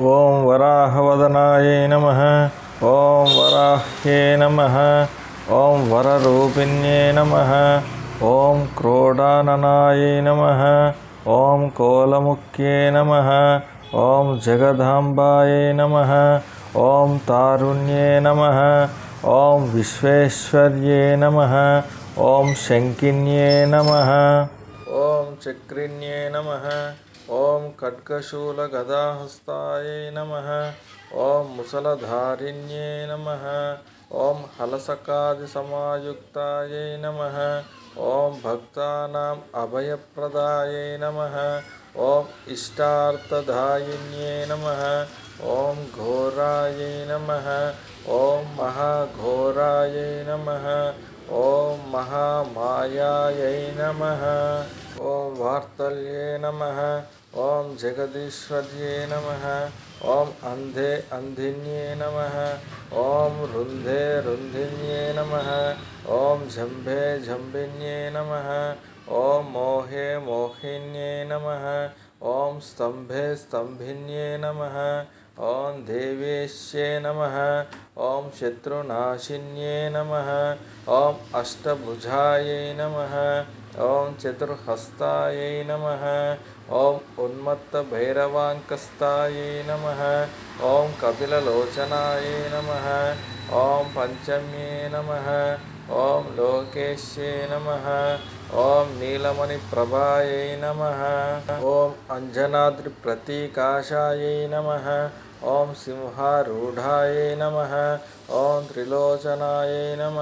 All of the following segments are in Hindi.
ॐ वराहवदनाय नमः। ओं वराह्ये नमः। ओं वररूपिण्ये नमः। ॐ क्रोडाननायै नमः। ॐ कोलमुख्ये नमः। ॐ जगदाम्बायै नमः। ॐ तारुण्ये नमः। ओं विश्वेश्वर्ये नमः। ओं शङ्किन्ये नमः। ओं चक्रिण्ये नमः। ओम खड्गशूल गदाहस्ताये नमः। ओम मुसलधारिण्ये नमः। ओम हलसकादि समायुक्ताये नमः। ओम भक्तानाम अभयप्रदाये नमः। ओम इष्टार्थधायिन्ये नमः। ओम घोराये नमः। ओम महाघोराये नमः। ओम महामायाये नमः। ॐ वार्तल्ये नमः ॐ जगदीश्वर्ये नमः ॐ अन्धे अन्धिन्ये नमः ॐ रुन्धे रुन्धिन्ये नमः ॐ झम्भे झम्भिन्ये नमः ॐ मोहे मोहिन्ये नमः ॐ स्तम्भे स्तम्भिन्ये नमः ॐ देवेश्ये नमः ॐ शत्रुनाशिन्ये नमः ॐ अष्टभुजायै नमः ॐ चतुर्हस्तायै नम। ओं उन्मत्तभैरवाकस्ताय नम। ओं कपिलोचनाय नम। ओं पञ्चम्ये नम। ओं लोकेश्ये नम। ओं नीलमणिप्रभाय नम। ओं अञ्जनाद्रिप्रतीकाशायै नम। ओं सिंहारूढ़ाय नम। ओं त्रिलोचनाय नम।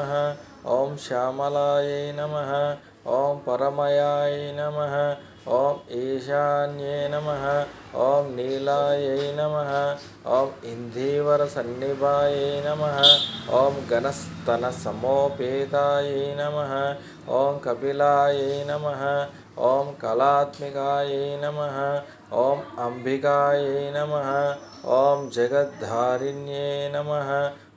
ओं श्यामलाय नमः। ओम परमयाय नमः, ओम ईशान्ये नमः, ओम नीलायै नमः ॐ इन्धीवरसन्निभायै नमः ॐ गणस्तनसमोपेतायै नमः, ओम कपिलाय नमः, ओम कलात्मिकायै नमः, ओम अंबिकाय नमः, ओम जगद्धारिण्ये नमः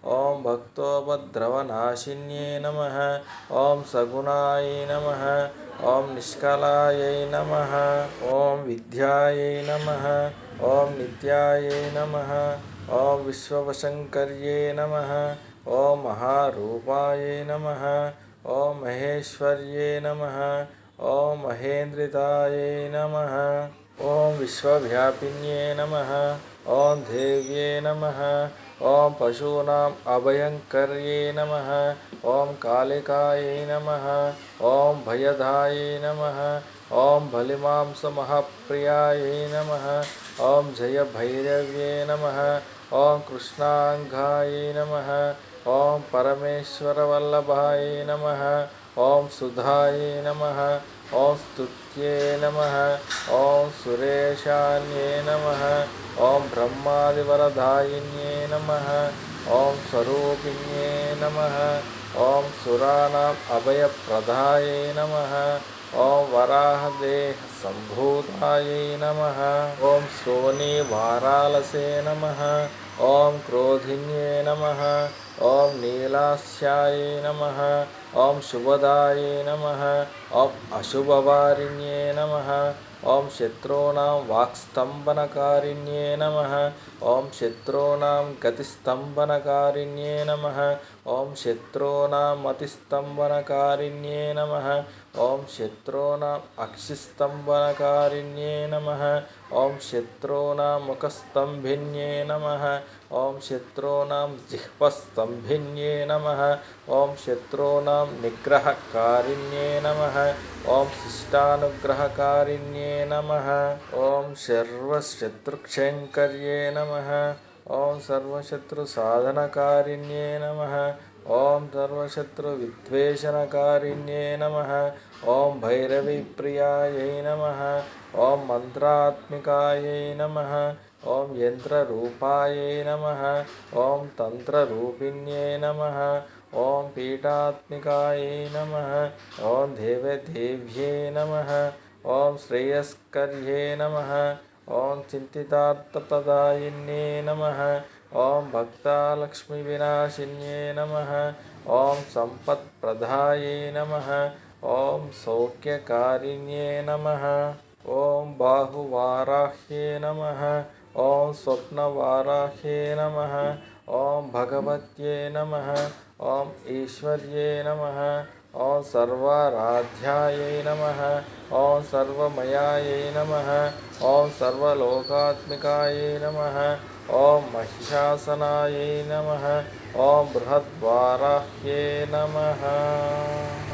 ॐ भक्तोपद्रवनाशिन्ये नमः, ॐ सगुणायै नमः, ॐ निष्कलायै नमः, ॐ विद्यायै नमः, ॐ नित्यायै नमः, ॐ विश्ववशङ्कर्ये नमः, ॐ महारूपायै नमः, ॐ महेश्वर्ये नमः, ॐ महेन्द्रितायै नमः। ॐ विश्वव्यापिन्ये नमः ॐ देव्ये नमः ॐ पशूनाम् अभयङ्कर्ये नमः ॐ कालिकायै नमः ॐ भयधायै नमः ॐ बलिमांसमहाप्रियायै नमः ॐ जयभैरव्ये नमः ॐ कृष्णाङ्घायै नमः ॐ परमेश्वरवल्लभायै नमः ॐ सुधायै नमः ॐ स्तुत्य आदित्ये नमः। ॐ सुरेशान्ये नमः। ॐ ब्रह्मादिवरधायिन्ये नमः। ॐ स्वरूपिण्ये नमः। ॐ सुराणाम् अभयप्रदाये नमः। ॐ वराहदेहसम्भूतायै नमः। ॐ सोनिवारालसे नमः। ॐ क्रोधिन्ये నమ ఓం నీలాస్యాయ నమ ఓం శుభదాయ నమ ఓం అశుభవారిణ్యే నమ ॐ शत्रूणां वाक्स्तम्भनकारिण्ये नमः। ॐ शत्रूणां गतिस्तम्भनकारिण्ये नमः। ॐ शत्रूणाम् अतिस्तम्भनकारिण्ये नमः। ॐ शत्रूणाम् अक्षिस्तम्भनकारिण्ये नमः। ॐ शत्रूणां मुखस्तंभिन्ये नमः। ओम शत्रूणां जिह्वस्तंभिन्ये नमः। ओं शत्रूणां निग्रहकारिण्ये नमः। ॐ शिष्टानुग्रहकारिण्ये नमः। ॐ शर्वशत्रुक्षङ्कर्ये नमः। ॐ सर्वशत्रुसाधनकारिण्ये नमः। ॐ सर्वशत्रुविद्वेषणकारिण्ये नमः। ॐ भैरवीप्रियायै नमः। ॐ मन्त्रात्मिकायै नमः। ॐ यन्त्ररूपायै नमः। ॐ तन्त्ररूपिण्यै नमः। ॐ पीठात्मिकायै नमः। ॐ देवदेव्यै नमः। ओं श्रेयस्कर्ये नमः। ओं चिन्तितार्थप्रदायिन्ये नमः। ओं भक्तालक्ष्मीविनाशिन्ये नमः। ओं सम्पत्प्रदाये नमः। ओं सौख्यकारिण्ये नमः। ओं बाहुवाराह्ये नमः। ओं स्वप्नवाराह्ये नमः। ओं भगवत्ये नमः। ओं ईश्वर्ये नमः। ॐ सर्वराध्याय नमः। ॐ सर्वमयायै नमः। ॐ सर्वलोकात्मिकायै नमः। ॐ महिषासनायै नमः। ॐ बृहद्वाराह्ये नमः।